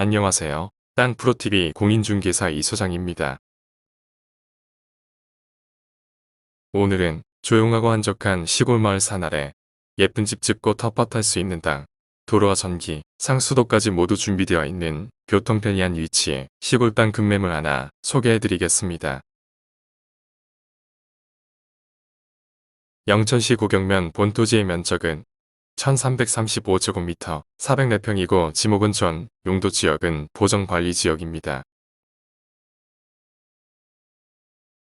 안녕하세요. 땅프로TV 공인중개사 이소장입니다. 오늘은 조용하고 한적한 시골 마을 산 아래 예쁜 집 짓고 텃밭할 수 있는 땅, 도로와 전기, 상수도까지 모두 준비되어 있는 교통 편리한 위치에 시골 땅 급매물 하나 소개해드리겠습니다. 영천시 고경면 본토지의 면적은 1335제곱미터 404평이고 지목은 전 용도 지역은 보정관리 지역입니다.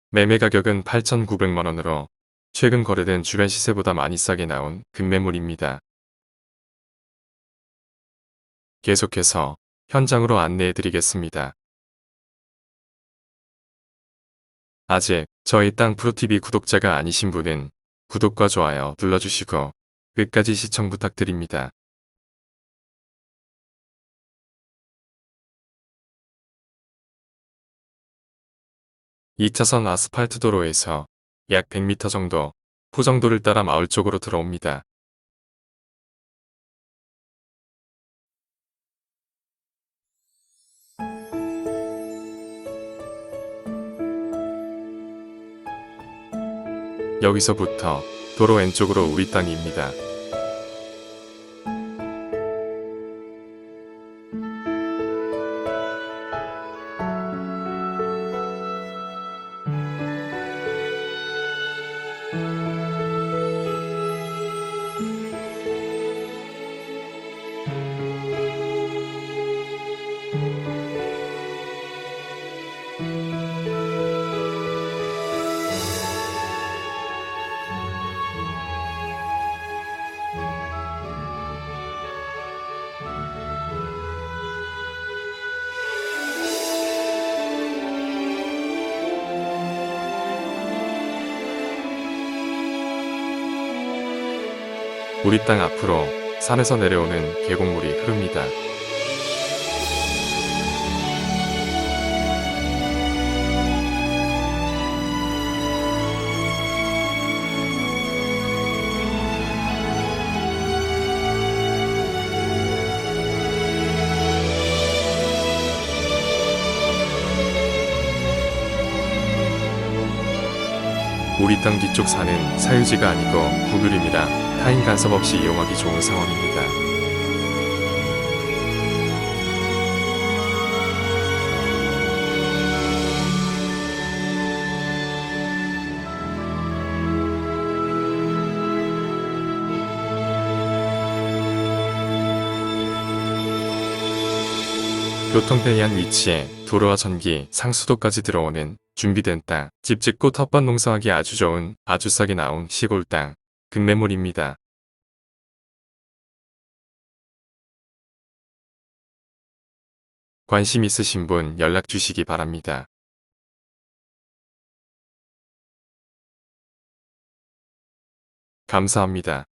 매매 가격은 8,900만원으로 최근 거래된 주변 시세보다 많이 싸게 나온 급매물입니다. 계속해서 현장으로 안내해 드리겠습니다. 아직 저희 땅 프로TV 구독자가 아니신 분은 구독과 좋아요 눌러주시고 끝까지 시청 부탁드립니다. 이차선 아스팔트 도로에서 약 100m 정도 포정도를 따라 마을 쪽으로 들어옵니다. 여기서부터 도로 왼쪽으로 우리 땅입니다. 우리 땅 앞으로 산에서 내려오는 계곡물이 흐릅니다. 우리 땅 뒤쪽 산은 사유지가 아니고 구글임이라 타인 간섭 없이 이용하기 좋은 상황입니다. 교통 편리한 위치에 도로와 전기, 상수도까지 들어오는 준비된 땅, 집 짓고 텃밭 농사하기 아주 좋은 아주 싸게 나온 시골 땅, 급매물입니다. 관심 있으신 분 연락 주시기 바랍니다. 감사합니다.